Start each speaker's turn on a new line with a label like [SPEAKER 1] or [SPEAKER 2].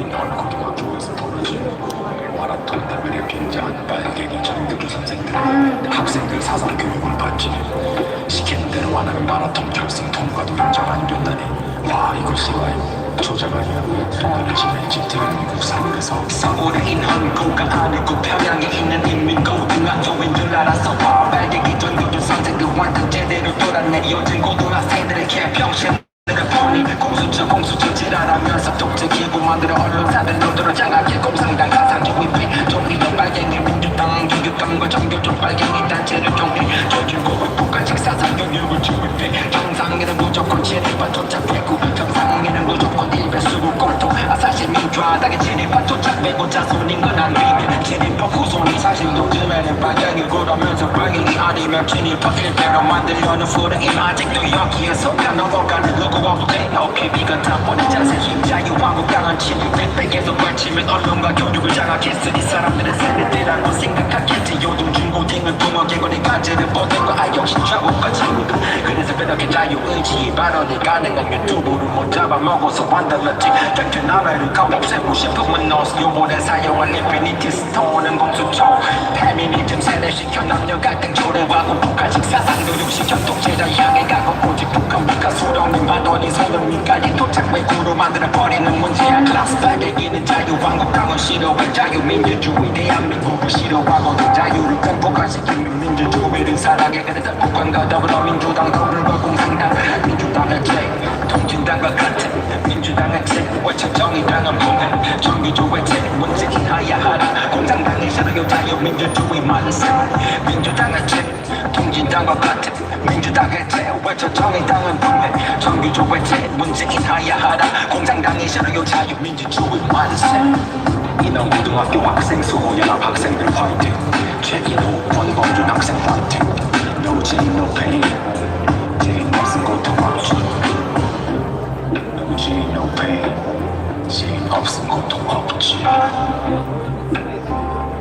[SPEAKER 1] 빈 고등학교에서 벌어진 마라톤 대회에 굉장한 빨갱이 전교조 선생들은 학생들 사상 교육을 받지 시키는 대로 안 하면 마라톤 결승 통과도 인정 안 된다니. 와 이거 싫어요 조작 아니야 오늘 지냈지 대한민국 사회에서
[SPEAKER 2] 서울에 있는 한국가 아니고 평양에 있는 인민고등학교인 줄 알았어 빨갱이 전교조 선생들한테 제대로 돌아내려진 고등학생들의 개평신 사들 노들어 장악해 공상당 가상주의 피 종이도 빨갱이 민주당 교육감과 정교조 빨갱이 단체를 통해 조직고 북한식 사상 교육을 주입해 정상에는 무조건 진입한 조작되고 정상에는 무조건 일배 수구 꼴통. 아 사실 민주화당에 진입한 조작되고 자손인 건안 비 밀 진입한 후손이 사실 요즘에는 빨갱이 그러면서 빨갱이 아니면 진입한 일배로 만들려는 프레임. 아직도 여기에 속아 넘어가는 누구 없도 돼? 어깨비가 타버린 자세. 자유하고 강한 진입 백 계속 걸치면 언론과 교육을 장악했으니 사람들은 세대들라고 생각하겠지. 요즘 중고등은 부모개구리 가지를 보는 거 아 역시 좌우가 친구들 그래서 빼놓게 자유의지 발언이 가능한 유튜브를 못 잡아먹어서 만들었지. 격투 나라를 가없애고 싶으면 넣어서 요번에 사용할 인피니티 스톤은 공수처. 페미니즘 세뇌시켜 남녀 갈등 조례하고 북한식 사상 교육시켜 독재자 향해 가고 오직 북한 미카 수령님 받더니 손흥민까지 도착 외구로 만들어버리는 문제야. 클라스 빨갱이는 자유한국 강은 싫어해 자유민주주의 대한민국을 싫어하고 그 자유를 극복화시키는 민주주의를 사랑해. 그래서 북한과 더불어 민주당과 공산당 민주당의 죄 통진당과 같은 민주당의 죄 외쳐 정의당은 분해 정규조의 죄 문재인 하야 하라. 공산당의 싫어요 자유민주주의 만세. 민주당의 죄 통진당과 같은 민주당의 죄 외쳐 정의당은 분해 정규조의 죄 문재인 하야 하라. 공산당의 싫어요 자유민주주의 만세.
[SPEAKER 1] 인왕 고등학교 학생 수호 연합 학생들 화이팅. 최인호 권범준 학생 화이팅 J No Pain 죄인 없은 고통 없지 No J No Pain 죄인 없은 고통 없지